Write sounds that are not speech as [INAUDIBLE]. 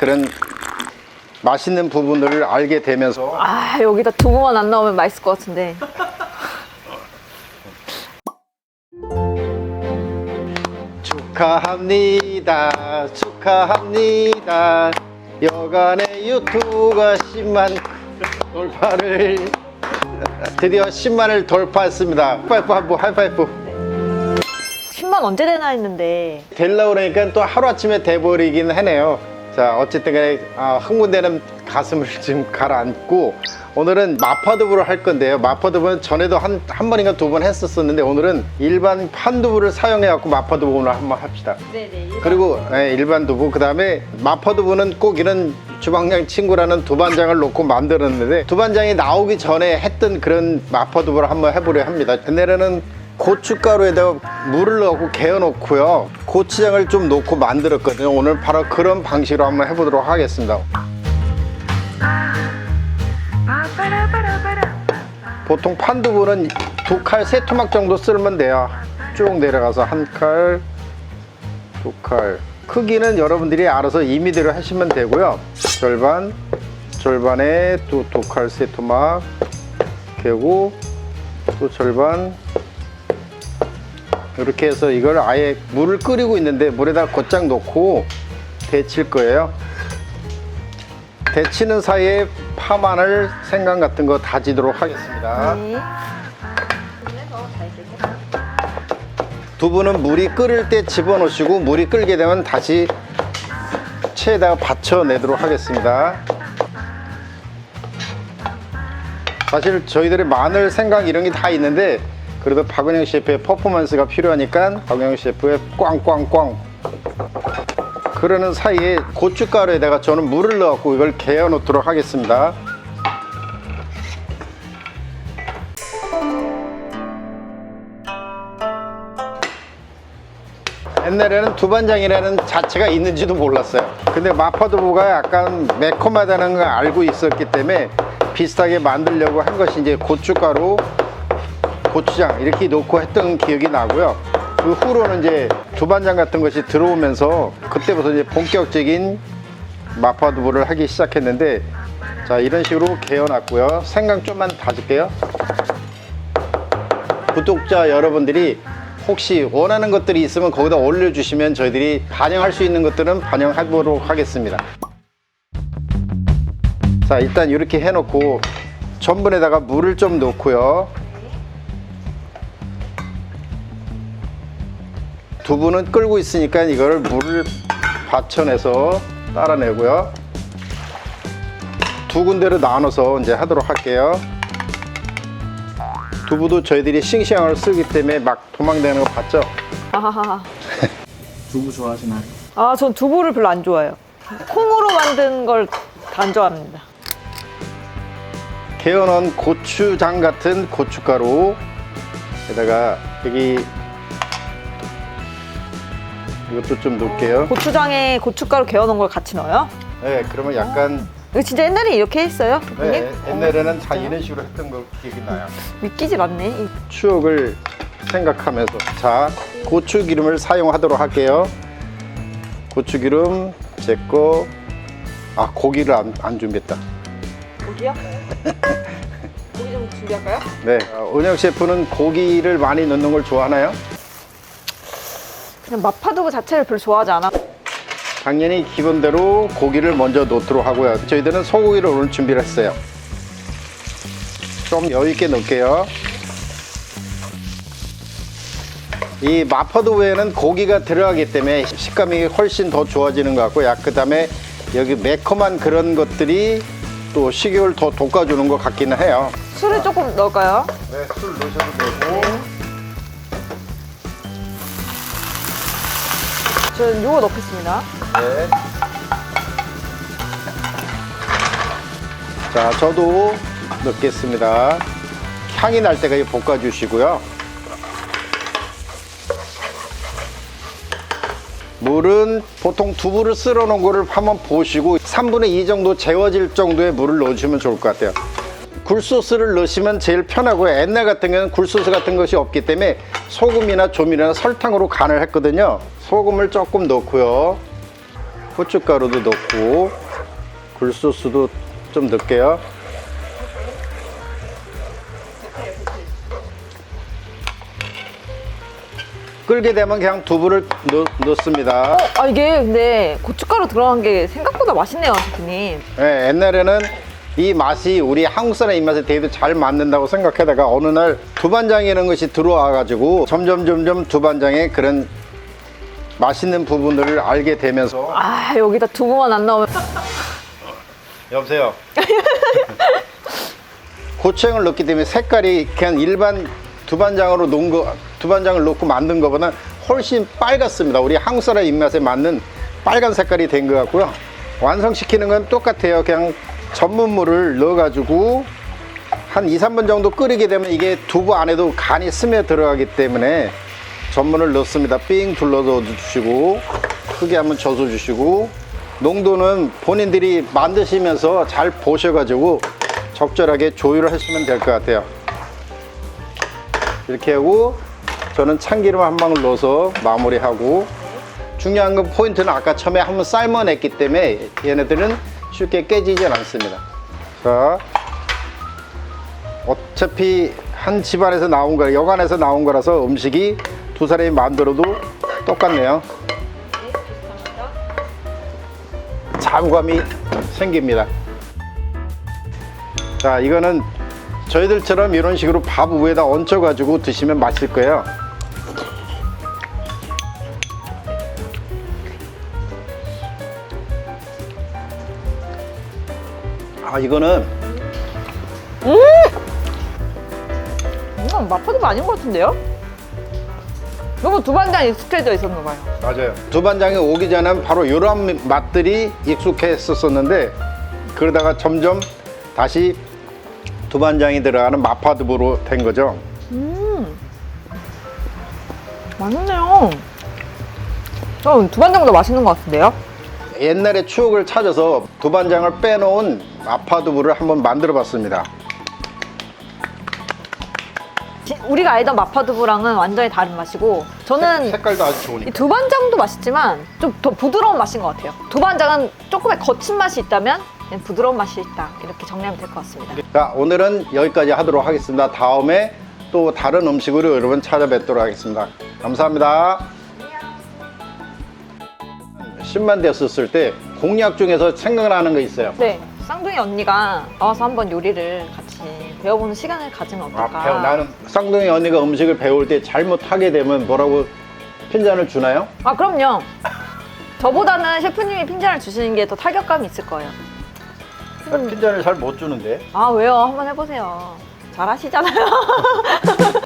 그런 맛있는 부분들을 알게 되면서 아 여기다 두부만 안 나오면 맛있을 것 같은데. 축하합니다 축하합니다. 여간의 유튜브가 10만 돌파를 드디어 10만을 돌파했습니다. 하이파이프 한번 하이파이프 10만 언제 되나 했는데. 될라 그러니까 또 하루아침에 돼버리긴 하네요 자 어쨌든 간에 아, 흥분되는 가슴을 [LAUGHS] 지금 가라앉고 오늘은 마파두부를 할 건데요. 마파두부는 전에도 한, 한 번인가 두 번 했었었는데 오늘은 일반 판두부를 사용해 갖고 마파두부 오늘 한번 합시다. 네네. 그리고 예, 일반 두부. 그 다음에 마파두부는 꼭 이런 주방장 친구라는 두반장을 놓고 만들었는데 두반장이 나오기 전에 했던 그런 마파두부를 한번 해보려 합니다. 옛날에는 고춧가루에다가 물을 넣고 개어 놓고요. 고추장을 좀 넣고 만들었거든요. 오늘 바로 그런 방식으로 한번 해보도록 하겠습니다. 보통 판두부는 두 칼 세 토막 정도 쓸면 돼요. 쭉 내려가서 한칼 두 칼. 크기는 여러분들이 알아서 임의대로 하시면 되고요. 절반, 절반에 또두칼세 토막. 개고 또 절반 이렇게 해서 이걸 아예 물을 끓이고 있는데 물에다 곧장 넣고 데칠 거예요. 데치는 사이에 파, 마늘, 생강 같은 거 다지도록 하겠습니다. 네. 두부는 물이 끓을 때 집어넣으시고 물이 끓게 되면 다시 체에다가 받쳐내도록 하겠습니다. 사실 저희들의 마늘, 생강 이런 게 다 있는데 그래도 박은영 셰프의 퍼포먼스가 필요하니까 박은영 셰프의 꽝꽝꽝 그러는 사이에 고춧가루에다가 저는 물을 넣고 이걸 개어 놓도록 하겠습니다. 옛날에는 두반장이라는 자체가 있는지도 몰랐어요. 근데 마파두부가 약간 매콤하다는 걸 알고 있었기 때문에 비슷하게 만들려고 한 것이 이제 고춧가루, 고추장 이렇게 넣고 했던 기억이 나고요. 그 후로는 이제 두반장 같은 것이 들어오면서 그때부터 이제 본격적인 마파두부를 하기 시작했는데 자 이런 식으로 개어놨고요. 생강 좀만 다질게요. 구독자 여러분들이 혹시 원하는 것들이 있으면 거기다 올려주시면 저희들이 반영할 수 있는 것들은 반영해보도록 하겠습니다. 자, 일단 이렇게 해놓고 전분에다가 물을 좀 넣고요. 두부는 끓고 있으니까 이걸 물을 받쳐내서 따라내고요. 두 군데로 나눠서 이제 하도록 할게요. 두부도 저희들이 싱싱함을 쓰기 때문에 막 도망다니는 거 봤죠? 아하하. [LAUGHS] 두부 좋아하시나요? 아, 전 두부를 별로 안 좋아해요. 콩으로 만든 걸다안 좋아합니다. 개어놓은 고추장 같은 고춧가루 에다가 여기 이것도 좀 넣을게요 고추장에 고춧가루 개어놓은 걸 같이 넣어요? 네 그러면 약간 이거 진짜 옛날에 이렇게 했어요? 네, 선생님? 옛날에는 어, 다? 이런 식으로 했던 거 기억이 나요 믿기질 않네. 이- 추억을 생각하면서 자 고추 기름을 사용하도록 할게요 고추 기름 제거 아 고기를 안, 안 준비했다 고기요? [LAUGHS] 고기 좀 준비할까요? 네 어, 은영 셰프는 고기를 많이 넣는 걸 좋아하나요? 그냥 마파두부 자체를 별로 좋아하지 않아. 당연히 기본대로 고기를 먼저 넣도록 하고요. 저희들은 소고기를 오늘 준비를 했어요. 좀 여유 있게 넣을게요. 이 마파두부에는 고기가 들어가기 때문에 식감이 훨씬 더 좋아지는 것 같고, 약 그 다음에 여기 매콤한 그런 것들이 또 식욕을 더 돋궈주는 것 같기는 해요. 술을 조금 넣을까요? 네, 술 넣으셔도 되고. 저는 요거 넣겠습니다. 네. 자, 저도 넣겠습니다. 향이 날 때까지 볶아주시고요. 물은 보통 두부를 쓸어 놓은 거를 한번 보시고 3분의 2 정도 재워질 정도의 물을 넣어주시면 좋을 것 같아요. 굴소스를 넣으시면 제일 편하고요. 옛날 같은 경우는 굴소스 같은 것이 없기 때문에 소금이나 조미료나 설탕으로 간을 했거든요. 소금을 조금 넣고요. 고춧가루도 넣고 굴소스도 좀 넣을게요. 끓게 되면 그냥 두부를 넣, 넣습니다. 아 이게 근데 고춧가루 들어간 게 생각보다 맛있네요, 셰프님. 예, 옛날에는 이 맛이 우리 한국 사람 입맛에 되게 잘 맞는다고 생각하다가 어느 날 두반장이라는 것이 들어와 가지고 점점 점점 두반장의 그런 맛있는 부분들을 알게 되면서 아 여기다 두부만 안 나오면 여보세요. [LAUGHS] 고추장을 넣기 때문에 색깔이 그냥 일반 두반장으로 놓은 거, 두반장을 넣고 만든 것보다 훨씬 빨갛습니다. 우리 한국 사람 입맛에 맞는 빨간 색깔이 된 것 같고요. 완성시키는 건 똑같아요. 그냥 전분물을 넣어가지고 한 2, 3분 정도 끓이게 되면 이게 두부 안에도 간이 스며 들어가기 때문에 전분을 넣습니다. 삥 둘러서 주시고 크게 한번 져서 주시고 농도는 본인들이 만드시면서 잘 보셔가지고 적절하게 조율을 하시면 될 것 같아요. 이렇게 하고 저는 참기름 한 방울 넣어서 마무리하고 중요한 건 포인트는 아까 처음에 한번 삶아냈기 때문에 얘네들은 쉽게 깨지지 않습니다. 자, 어차피 한 집안에서 나온 거라 여간에서 나온 거라서 음식이 두 사람이 만들어도 똑같네요. 자부감이 생깁니다. 자, 이거는 저희들처럼 이런 식으로 밥 위에다 얹혀 가지고 드시면 맛있을 거예요. 아, 이거는 이건 마파두부 아닌 것 같은데요? 너무 두반장 익숙해져 있었나 봐요. 맞아요. 두반장이 오기 전엔 바로 이런 맛들이 익숙했었었는데 그러다가 점점 다시 두반장이 들어가는 마파두부로 된 거죠. 맛있네요. 저 두반장보다 맛있는 것 같은데요? 옛날의 추억을 찾아서 두반장을 빼놓은 마파두부를 한번 만들어 봤습니다. 지- 우리가 알던 마파두부랑은 완전히 다른 맛이고 저는 색깔도 아주 이 좋으니까. 두반장도 맛있지만 좀 더 부드러운 맛인 것 같아요. 두반장은 조금의 거친 맛이 있다면 부드러운 맛이 있다. 이렇게 정리하면 될 것 같습니다. 자, 오늘은 여기까지 하도록 하겠습니다. 다음에 또 다른 음식으로 여러분 찾아뵙도록 하겠습니다. 감사합니다. 10만 되었을 때 공약 중에서 생각나는 거 있어요. 네, 쌍둥이 언니가 나와서 한번 요리를 같이 배워보는 시간을 가지면 아, 어떨까? 배워. 나는 쌍둥이 언니가 음식을 배울 때 잘못하게 되면 뭐라고 핀잔을 주나요? 아, 그럼요. 저보다는 셰프님이 핀잔을 주시는 게 더 타격감이 있을 거예요. 나 핀잔을 잘 못 주는데. 아, 왜요? 한번 해보세요. 잘하시잖아요. [LAUGHS]